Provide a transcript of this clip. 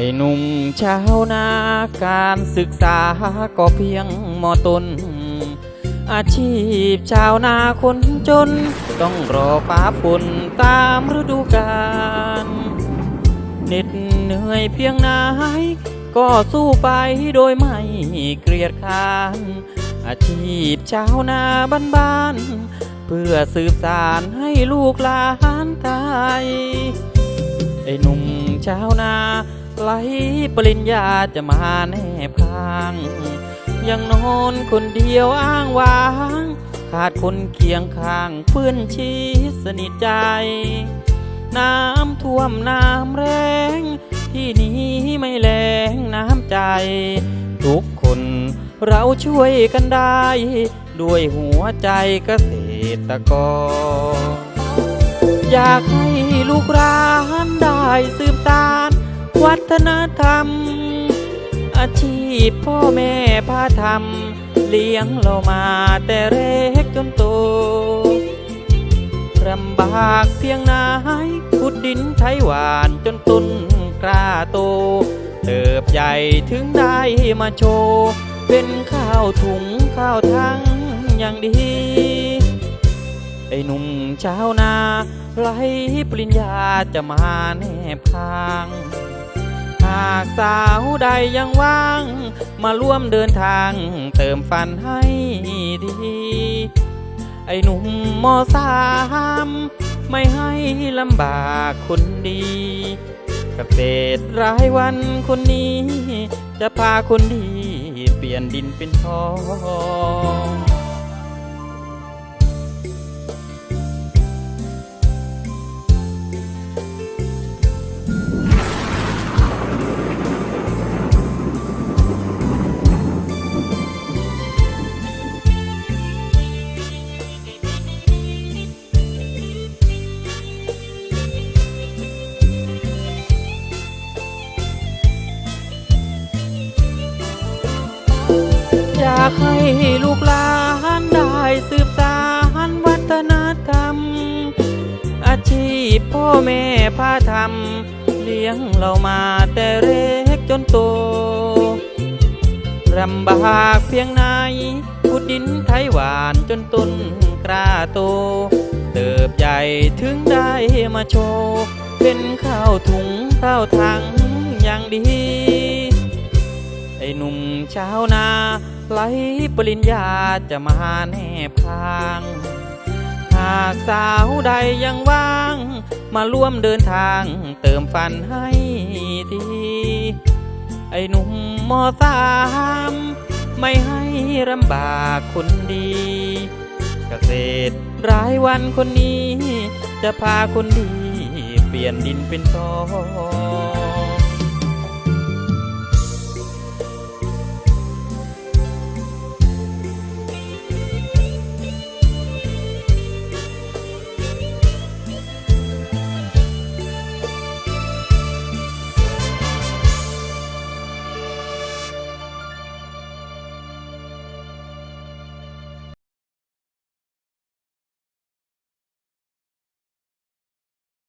ไอหนุ่มชาวนาการศึกษาก็เพียงมอตน อาชีพชาวนาคนจน ต้องรอฟ้าฝนตามฤดูกาลเหน็ดเหนื่อยเพียงไหนก็สู้ไปโดยไม่เกลียดค้าน อาชีพชาวนาบ้านๆเพื่อสืบสารให้ลูกหลานไทยไอ้หนุ่มชาวนา ไร้ปริญญาจะมาแนบข้าง ยังนอนคนเดียวอ้างว้าง ขาดคนเคียงข้างเพื่อนชีสนิทใจ น้ำท่วมน้ำแรง ที่นี้ไม่แรงน้ำใจ ทุกคนเราช่วยกันได้ ด้วยหัวใจเกษตรกรอยากให้ลูกร้านได้สืบตาน วัฒนธรรม อาชีพพ่อแม่พาทำเลี้ยงเรามาแต่เล็กจนโตลำบากเพียงไหนขุดดินใช้หวานจนต้นกล้าโต เติบใหญ่ถึงได้มาโชว์เป็นข้าวถุงข้าวทั้งอย่างดี ไอ้หนุ่มชาวนาไร้ปริญญาจะมาแนบข้างากสาวใดยังว่าง มาร่วมเดินทางเติมฝันให้ดี ไอ้หนุ่มมอสามไม่ให้ลำบากคนดีเกษตรรายวันคนนี้ จะพาคนดี เปลี่ยนดินเป็นทองากให้ลูกหลานได้สืบสานวัฒนธรรม อาชีพพ่อแม่พาทำเลี้ยงเรามาแต่เล็กจนโตลำบากเพียงไหนขุดดินไถหวานจนต้นกล้าโต เติบใหญ่ถึงได้มาโชว์เป็นข้าวถุงข้าวถังอย่างดี ไอ้หนุ่มชาวนา ไร้ปริญญาจะมาแนบข้าง หากสาวใดยังว่าง มาร่วมเดินทางเติมฝันให้ดีไอ้หนุ่มมอสามไม่ให้ลำบากคนดี เกษตรรายวันคนนี้ จะพาคนดี เปลี่ยนดินเป็นทอง